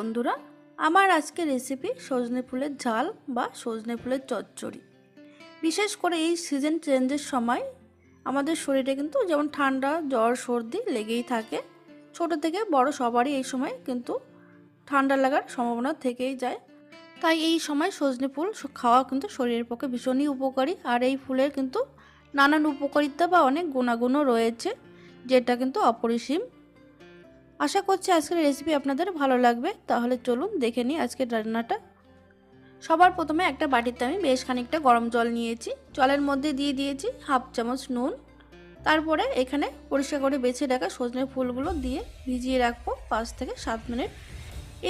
বন্ধুরা, আমার আজকে রেসিপি সজনে ফুলের ঝাল বা সজনে ফুলের চচ্চড়ি। বিশেষ করে এই সিজন চেঞ্জের সময় আমাদের শরীরে কিন্তু যেমন ঠান্ডা, জ্বর, সর্দি লেগেই থাকে। ছোট থেকে বড় সবারই এই সময় কিন্তু ঠান্ডা লাগার সম্ভাবনা থেকেই যায়। তাই এই সময় সজনে ফুল খাওয়া কিন্তু শরীরের পক্ষে ভীষণই উপকারী। আর এই ফুলের কিন্তু নানান উপকারিতা বা অনেক গুণাগুণও রয়েছে, যেটা কিন্তু অপরিসীম। আশা করছি আজকের রেসিপি আপনাদের ভালো লাগবে। তাহলে চলুন দেখে নিই আজকের রান্নাটা। সবার প্রথমে একটা বাটিতে আমি বেশ খানিকটা গরম জল নিয়েছি। জলের মধ্যে দিয়ে দিয়েছি হাফ চামচ নুন। তারপরে এখানে পরিষ্কার করে বেছে রাখা সজনে ফুলগুলো দিয়ে ভিজিয়ে রাখব পাঁচ থেকে সাত মিনিট।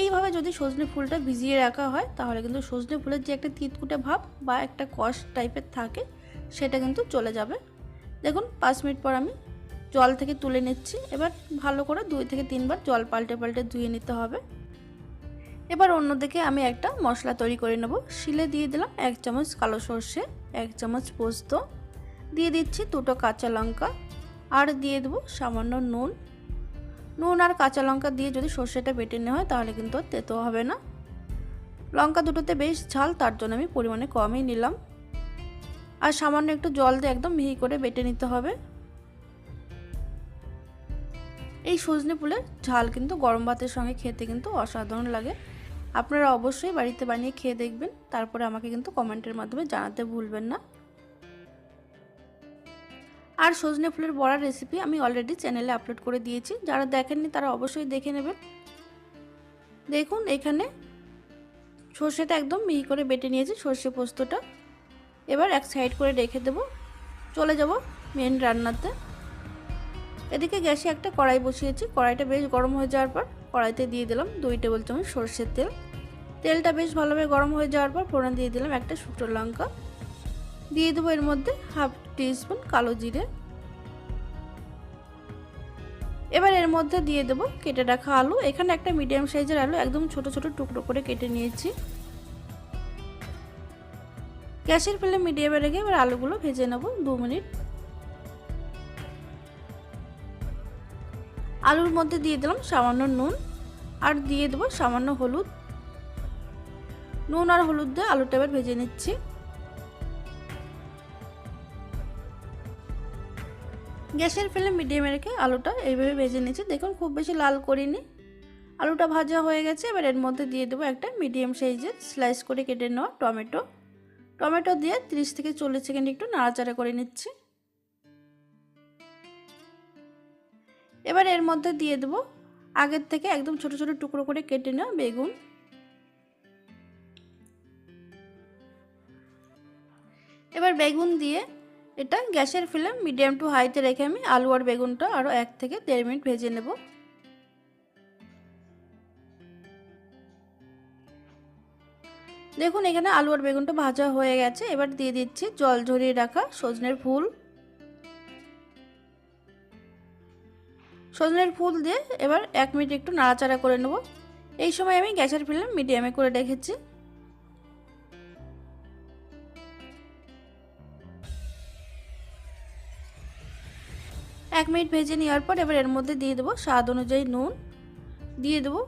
এইভাবে যদি সজনে ফুলটা ভিজিয়ে রাখা হয়, তাহলে কিন্তু সজনে ফুলের যে একটা তিতকুটে ভাব বা একটা কষ টাইপের থাকে, সেটা কিন্তু চলে যাবে। দেখুন, পাঁচ মিনিট পর আমি জল থেকে তুলে নিচ্ছি। এবার ভালো করে দুই থেকে তিনবার জল পাল্টে পাল্টে ধুয়ে নিতে হবে। এবার অন্যদিকে আমি একটা মশলা তৈরি করে নেব। শিলে দিয়ে দিলাম এক চামচ কালো সর্ষে, এক চামচ পোস্ত। দিয়ে দিচ্ছি দুটো কাঁচা লঙ্কা। আর দিয়ে দেবো সামান্য নুন। নুন আর কাঁচা লঙ্কা দিয়ে যদি সর্ষেটা বেটে নেওয়া হয় তাহলে কিন্তু তেতো হবে না। লঙ্কা দুটোতে বেশ ঝাল, তার জন্য আমি পরিমাণে কমই নিলাম। আর সামান্য একটু জল দিয়ে একদম মিহি করে বেটে নিতে হবে। এই সজনে ফুলের ঝাল কিন্তু গরম ভাতের সঙ্গে খেতে কিন্তু অসাধারণ লাগে। আপনারা অবশ্যই বাড়িতে বানিয়ে খেয়ে দেখবেন। তারপরে আমাকে কিন্তু কমেন্টের মাধ্যমে জানাতে ভুলবেন না। আর সজনে ফুলের বড়ার রেসিপি আমি অলরেডি চ্যানেলে আপলোড করে দিয়েছি। যারা দেখেননি তারা অবশ্যই দেখে নেবেন। দেখুন, এখানে সর্ষেটা একদম মিহি করে বেটে নিয়েছি সর্ষে পোস্তটা। এবার এক সাইড করে রেখে দেব। চলে যাব মেন রান্নাতে। এদিকে গ্যাসে একটা কড়াই বসিয়েছি। কড়াইটা বেশ গরম হয়ে যাওয়ার পর কড়াইতে দিয়ে দিলাম দুই টেবিল চামচ সর্ষের তেল। তেলটা বেশ ভালোভাবে গরম হয়ে যাওয়ার পর ফোড়ন দিয়ে দিলাম একটা শুকনো লঙ্কা। দিয়ে দেবো এর মধ্যে হাফ টিস্পুন কালো জিরে। এবার এর মধ্যে দিয়ে দেবো কেটে রাখা আলু। এখানে একটা মিডিয়াম সাইজের আলু একদম ছোট ছোট টুকরো করে কেটে নিয়েছি। গ্যাসের ফেলে মিডিয়ামে রেখে এবার আলুগুলো ভেজে নেব দু মিনিট। আলুর মধ্যে দিয়ে দিলাম সামান্য নুন আর দিয়ে দেবো সামান্য হলুদ। নুন আর হলুদ দিয়ে আলুটা এবার ভেজে নিচ্ছি। গ্যাসের ফেলে মিডিয়ামে রেখে আলুটা এইভাবে ভেজে নিচ্ছি। দেখুন, খুব বেশি লাল করিনি। আলুটা ভাজা হয়ে গেছে, এবার এর মধ্যে দিয়ে দেবো একটা মিডিয়াম সাইজের স্লাইস করে কেটে নেওয়া টমেটো। টমেটো দিয়ে 30 থেকে চল্লিশ সেকেন্ড একটু নাড়াচাড়া করে নিচ্ছি। এবার এর মধ্যে দিয়ে দেবো আগের থেকে একদম ছোট ছোট টুকরো করে কেটে নেওয়া বেগুন। এবার বেগুন দিয়ে এটা গ্যাসের ফ্লেম মিডিয়াম টু হাইতে রেখে আমি আলু আর বেগুনটা আরও এক থেকে দেড় মিনিট ভেজে নেব। দেখুন এখানে আলু আর বেগুনটা ভাজা হয়ে গেছে। এবার দিয়ে দিচ্ছি জল ঝরিয়ে রাখা সজনের ফুল। সজনের ফুল দিয়ে এবার এক মিনিট একটু নাড়াচাড়া করে নেব। এই সময় আমি গ্যাসের ফ্লেম মিডিয়ামে করে রেখেছি। এক মিনিট ভেজে নেওয়ার পর এবার এর মধ্যে দিয়ে দেবো স্বাদ অনুযায়ী নুন। দিয়ে দেবো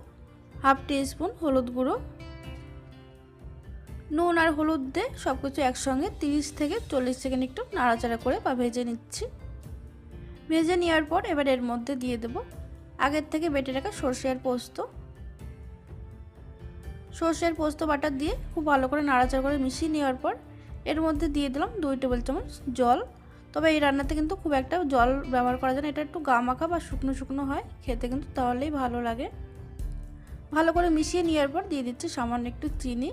হাফ স্পুন হলুদ গুঁড়ো। নুন আর হলুদ দিয়ে সব কিছু একসঙ্গে তিরিশ থেকে চল্লিশ সেকেন্ড একটু নাড়াচাড়া করে বা ভেজে নিচ্ছি। ভেজে নেওয়ার পর এবার এর মধ্যে দিয়ে দেবো আগের থেকে বেটে রাখা সর্ষে পোস্ত। সর্ষের পোস্ত বাটা দিয়ে খুব ভালো করে নাড়াচাড়া করে মিশিয়ে নেওয়ার পর এর মধ্যে দিয়ে দিলাম দুই টেবিল চামচ জল। তবে এই রান্নাতে কিন্তু খুব একটা জল ব্যবহার করা যায় না, এটা একটু গা মাখা বা শুকনো শুকনো হয়, খেতে কিন্তু তাহলেই ভালো লাগে। ভালো করে মিশিয়ে নেওয়ার পর দিয়ে দিচ্ছি সামান্য একটু চিনি।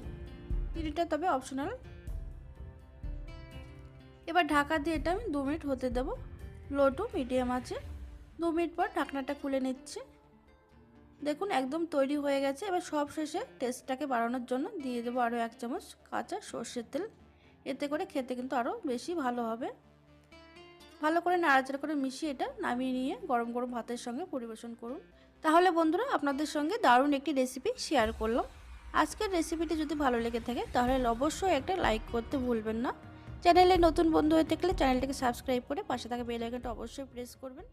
চিনিটা তবে অপশনাল এবার ঢাকা দিয়ে এটা আমি দু মিনিট হতে দেবো। লো মিডিয়াম আছে। দু মিনিট পর ঢাকনাটা খুলে নিচ্ছি। দেখুন, একদম তৈরি হয়ে গেছে। এবার সব শেষে টেস্টটাকে বাড়ানোর জন্য দিয়ে দেবো আরও এক চামচ কাঁচা সর্ষের তেল। এতে করে খেতে কিন্তু আরও বেশি ভালো হবে। ভালো করে নাড়াচাড়া করে মিশিয়ে এটা নামিয়ে নিয়ে গরম গরম ভাতের সঙ্গে পরিবেশন করুন। তাহলে বন্ধুরা, আপনাদের সঙ্গে দারুণ একটি রেসিপি শেয়ার করলাম। আজকের রেসিপিটি যদি ভালো লেগে থাকে, তাহলে অবশ্যই একটা লাইক করতে ভুলবেন না। চ্যানেলে নতুন বন্ধু হয়ে থাকলে চ্যানেলটিকে সাবস্ক্রাইব করে পাশে থাকা বেল আইকনটা অবশ্যই প্রেস করবেন।